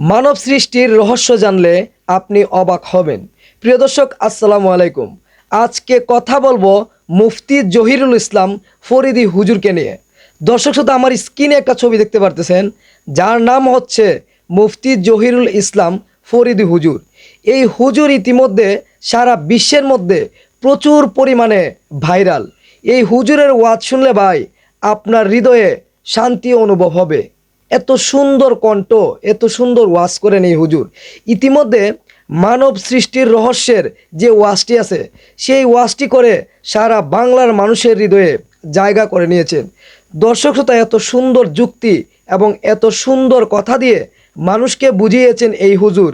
মানব সৃষ্টির রহস্য জানলে আপনি অবাক হবেন। প্রিয় দর্শক, আসসালামু আলাইকুম। আজকে কথা বলব মুফতি জহিরুল ইসলাম ফরিদি হুজুরকে নিয়ে। দর্শক শ্রোতা, আমার স্ক্রিনে একটা ছবি দেখতে পারতেছেন, যার নাম হচ্ছে মুফতি জহিরুল ইসলাম ফরিদি হুজুর। এই হুজুর ইতিমধ্যে সারা বিশ্বের মধ্যে প্রচুর পরিমাণে ভাইরাল। এই হুজুরের ওয়াজ শুনলে ভাই আপনার হৃদয়ে শান্তি অনুভব হবে। এত সুন্দর কণ্ঠ, এত সুন্দর ওয়াজ করেন এই হুজুর। ইতিমধ্যে মানব সৃষ্টির রহস্যের যে ওয়াজটি আছে, সেই ওয়াজটি করে সারা বাংলার মানুষের হৃদয়ে জায়গা করে নিয়েছেন। দর্শক শ্রোতা, এত সুন্দর যুক্তি এবং এত সুন্দর কথা দিয়ে মানুষকে বুঝিয়েছেন এই হুজুর।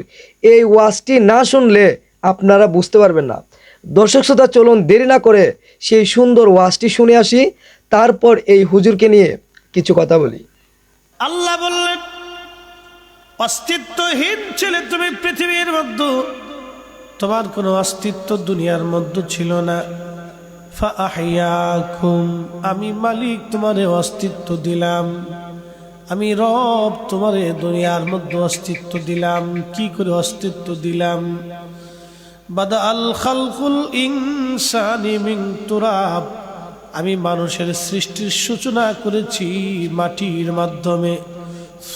এই ওয়াজটি না শুনলে আপনারা বুঝতে পারবেন না। দর্শক শ্রোতা, চলুন দেরি না করে সেই সুন্দর ওয়াজটি শুনে আসি, তারপর এই হুজুরকে নিয়ে কিছু কথা বলি। আল্লাহ বললেন, অস্তিত্বহীন ছেলে তুমি পৃথিবীর মধ্যে। তোমার কোনো অস্তিত্ব দুনিয়ার মধ্যে ছিল না। আমি মালিক তোমারে অস্তিত্ব দিলাম। আমি রব তোমারে দুনিয়ার মধ্যে অস্তিত্ব দিলাম। কি করে অস্তিত্ব দিলাম? বাদা আল খালকুল ইনসানি মিন তুরাব। আমি মানুষের সৃষ্টির সূচনা করেছি মাটির মাধ্যমে।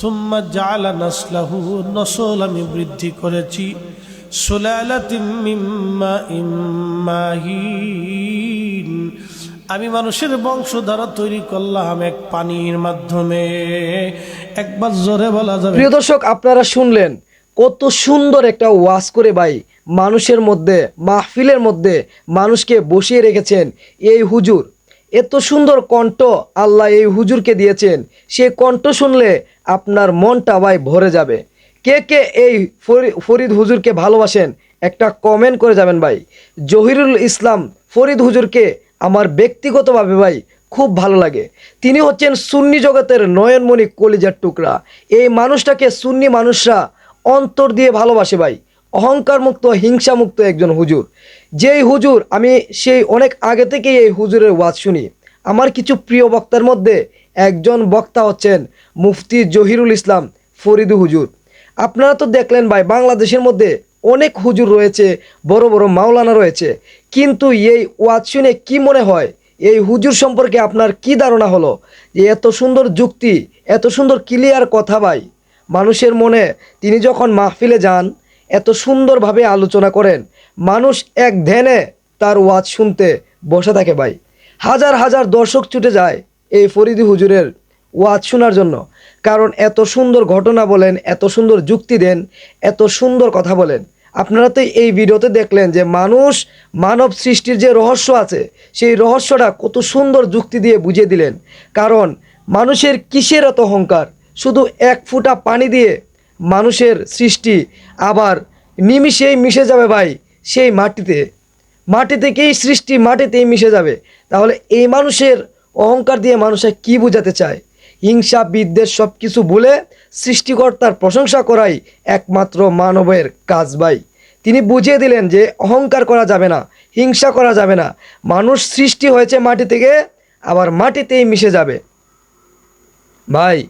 সুম্মা জালা নাসলাহু নসল আমি বৃদ্ধি করেছি। আমি মানুষের বংশধারা তৈরি করলাম এক পানির মাধ্যমে। একবার জোরে বলা যাবে। প্রিয় দর্শক, আপনারা শুনলেন কত সুন্দর একটা ওয়াজ করে ভাই। মানুষের মধ্যে, মাহফিলের মধ্যে মানুষকে বসিয়ে রেখেছেন এই হুজুর। এত সুন্দর কণ্ঠ আল্লাহ এই হুজুরকে দিয়েছেন। সে কণ্ঠ শুনলে আপনার মনটা ভাই ভরে যাবে। কে কে এই ফরিদ হুজুরকে ভালোবাসেন, একটা কমেন্ট করে যাবেন ভাই। জহিরুল ইসলাম ফরিদ হুজুরকে আমার ব্যক্তিগতভাবে ভাই খুব ভালো লাগে। তিনি হচ্ছেন সুন্নি জগতের নয়নমণি কলিজার টুকরা। এই মানুষটাকে সুন্নি মানুষরা অন্তর দিয়ে ভালোবাসে ভাই। অহংকার মুক্ত হিংসা মুক্ত একজন হুজুর। যেই হুজুর, আমি সেই অনেক আগে থেকেই এই হুজুরের ওয়াজ শুনি। আমার কিছু প্রিয় বক্তার মধ্যে একজন বক্তা হচ্ছেন মুফতি জহিরুল ইসলাম ফরিদু হুজুর। আপনারা তো দেখলেন ভাই, বাংলাদেশের মধ্যে অনেক হুজুর রয়েছে, বড় বড় মাওলানা রয়েছে। কিন্তু এই ওয়াজ শুনে কি মনে হয়? এই হুজুর সম্পর্কে আপনার কি ধারণা হলো? যে এত সুন্দর যুক্তি, এত সুন্দর ক্লিয়ার কথা ভাই। মানুষের মনে, তিনি যখন মাহফিলে যান এত সুন্দরভাবে আলোচনা করেন। মানুষ এক ধ্যানে তার ওয়াজ শুনতে বসে থাকে ভাই। হাজার হাজার দর্শক ছুটে যায় এই ফরিদি হুজুরের ওয়াজ শোনার জন্য। কারণ এত সুন্দর ঘটনা বলেন, এত সুন্দর যুক্তি দেন, এত সুন্দর কথা বলেন। আপনারা তো এই ভিডিওতে দেখলেন যে মানুষ মানব সৃষ্টির যে রহস্য আছে, সেই রহস্যটা কত সুন্দর যুক্তি দিয়ে বুঝিয়ে দিলেন। কারণ মানুষের কিসের এত অহংকার? শুধু এক ফুটা পানি দিয়ে মানুষের সৃষ্টি আবার নিমিষেই মিশে যাবে ভাই সেই মাটিতে। মাটি থেকেই সৃষ্টি মাটিতেই মিশে যাবে। তাহলে এই মানুষের অহংকার দিয়ে মানুষে কি বোঝাতে চায়? হিংসা, বিদ্বেষ সব কিছু বলে সৃষ্টিকর্তার প্রশংসা করাই একমাত্র মানবের কাজ ভাই। তিনি বুঝিয়ে দিলেন যে অহংকার করা যাবে না, হিংসা করা যাবে না। মানুষ সৃষ্টি হয়েছে মাটি থেকে, আবার মাটিতেই মিশে যাবে। ভাই,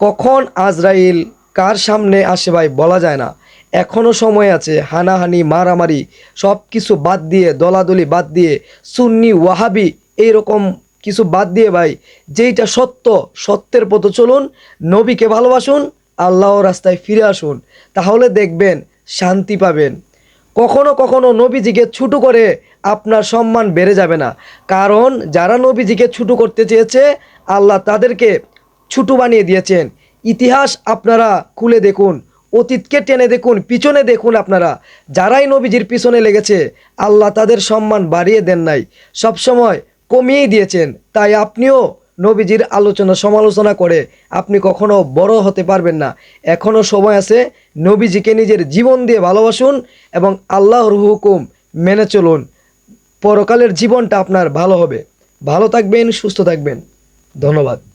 কখন আজরাইল কার সামনে আসে ভাই বলা যায় না। এখনও সময় আছে, হানাহানি, মারামারি সব কিছু বাদ দিয়ে, দলাদলি বাদ দিয়ে, সুন্নি, ওয়াহাবি, এইরকম কিছু বাদ দিয়ে ভাই, যেইটা সত্য, সত্যের পথে চলুন, নবীকে ভালোবাসুন আল্লাহ রাস্তায় ফিরে আসুন। তাহলে দেখবেন শান্তি পাবেন। কখনো কখনো নবীজিকে ছুটো করে আপনার সম্মান বেড়ে যাবে না। কারণ যারা নবীজিকে ছুটো করতে চেয়েছে, আল্লাহ তাদেরকে ছুটু বানিয়ে দিয়েছেন। ইতিহাস আপনারা খুলে দেখুন, অতীতকে টেনে দেখুন, পিছনে দেখুন আপনারা। যারাই নবীজির পিছনে লেগেছে, আল্লাহ তাদের সম্মান বাড়িয়ে দেন নাই। সবসময় কমিয়েই দিয়েছেন, তাই আপনিও নবীজির আলোচনা সমালোচনা করে আপনি কখনো বড় হতে পারবেন না। এখনও সময় আছে, নবীজিকে নিজের জীবন দিয়ে ভালোবাসুন এবং আল্লাহর হুকুম মেনে চলুন। পরকালের জীবনটা আপনার ভালো হবে। ভালো থাকবেন, সুস্থ থাকবেন। ধন্যবাদ।